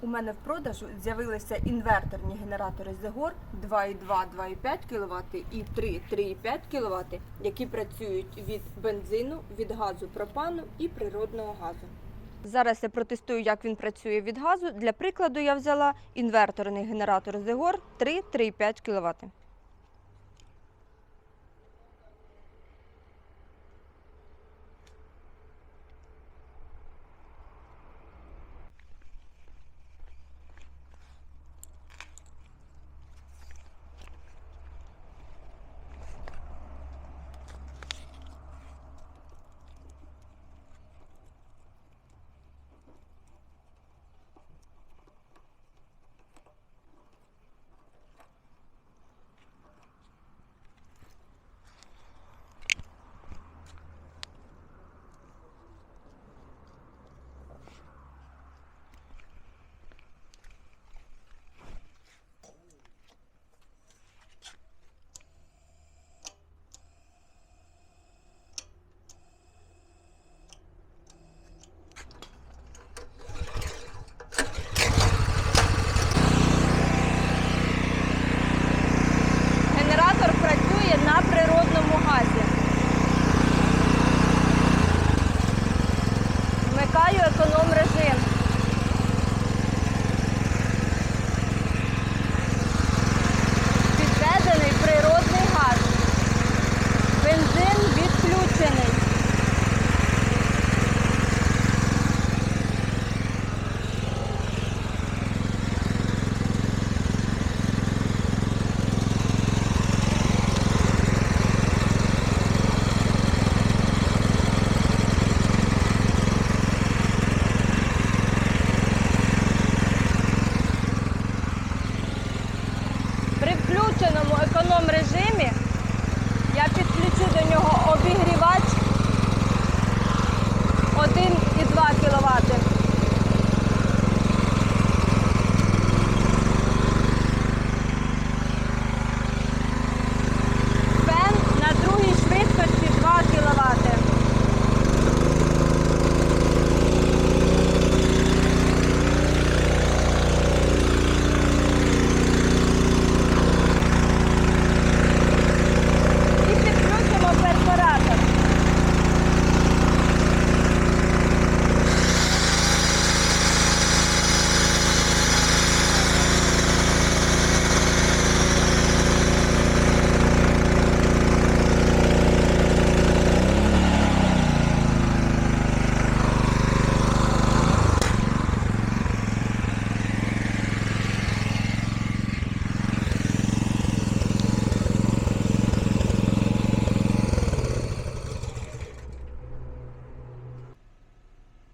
У мене в продажу з'явилися інверторні генератори Zegor 2,2, 2,5 кВт і 3, 3,5 кВт, які працюють від бензину, від газу пропану і природного газу. Зараз я протестую, як він працює від газу. Для прикладу я взяла інверторний генератор Zegor 3, 3,5 кВт.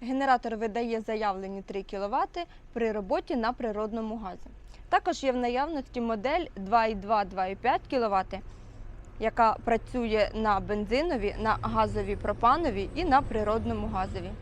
Генератор видає заявлені 3 кВт при роботі на природному газі. Також є в наявності модель 2,2-2,5 кВт, яка працює на бензинові, на газові пропанові і на природному газові.